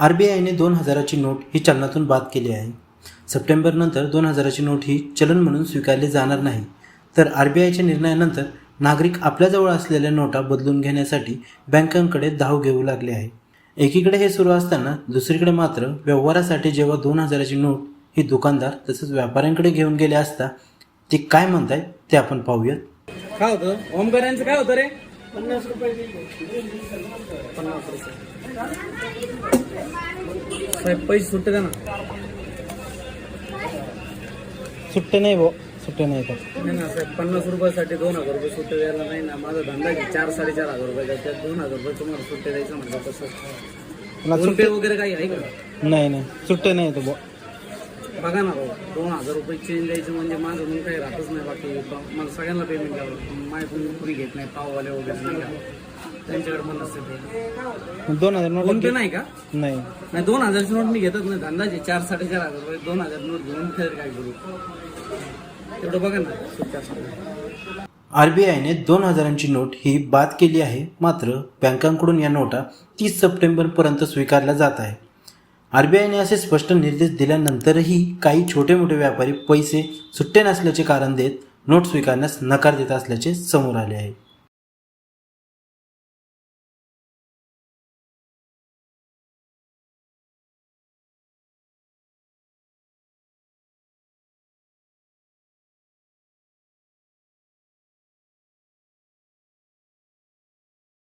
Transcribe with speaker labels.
Speaker 1: R B आयने दोन हजाराची note ही चलनातून बाद केली आहे. सप्टेंबरनंतर दोन हजाराची नोट ही चलन म्हणून स्वीकारली जाणार नाही. तर आर बी आयच्या निर्णयानंतर नागरिक आपल्याजवळ असलेल्या नोटा बदलून घेण्यासाठी बँकांकडे धाव घेऊ लागले आहे. एकीकडे हे सुरू असताना दुसरीकडे मात्र व्यवहारासाठी जेव्हा दोन हजाराची नोट ही दुकानदार तसेच व्यापाऱ्यांकडे घेऊन गेले असता ते काय म्हणताय ते आपण पाहूयात.
Speaker 2: काय होतं? ओमकार काय होतं रे? पन्नास रुपये पन्नास रुपये साहेब पैसे सुट्टे द्या ना?
Speaker 1: सुट्टे नाही भाऊ सुट्टे नाही तर.
Speaker 2: नाही ना साहेब पन्नास रुपयासाठी दोन हजार रुपये सुट्टे द्यायला नाही ना. माझा धंदा आहे चार साडेचार हजार रुपये त्यात दोन हजार रुपये तुम्हाला सुट्टे द्यायचं म्हटलं तसं फोन पे वगैरे काही आहे का?
Speaker 1: नाही नाही. सुट्टे नाही तर भाऊ.
Speaker 2: बघा ना भाऊ दोन हजार रुपये चेंज द्यायचं म्हणजे माझं मग काही राहतच नाही बाकी. मला सगळ्यांना पेमेंट द्यावं माझ्याकडून कुणी घेत नाही पाववाले वगैरे नाही का? त्यांच्याकडे पण नसते ते.
Speaker 1: दोन हजार
Speaker 2: फोन पे नाही का?
Speaker 1: नाही.
Speaker 2: नाही दोन हजारची नोट मी घेतच नाही. धंदाचे चार साडेचार हजार रुपये दोन हजार नोट घेऊन खरेदी काय करू? तेवढं बघा ना सुट्ट्या असतात.
Speaker 1: आर बी आयने दोन हजारांची नोट ही बाद केली आहे. मात्र बँकांकडून या नोटा तीस सप्टेंबरपर्यंत स्वीकारल्या जात आहे आर बी आयने असे स्पष्ट निर्देश दिल्यानंतरही काही छोटे मोठे व्यापारी पैसे सुट्टे नसल्याचे कारण देत नोट स्वीकारण्यास नकार देत असल्याचे समोर आले आहे.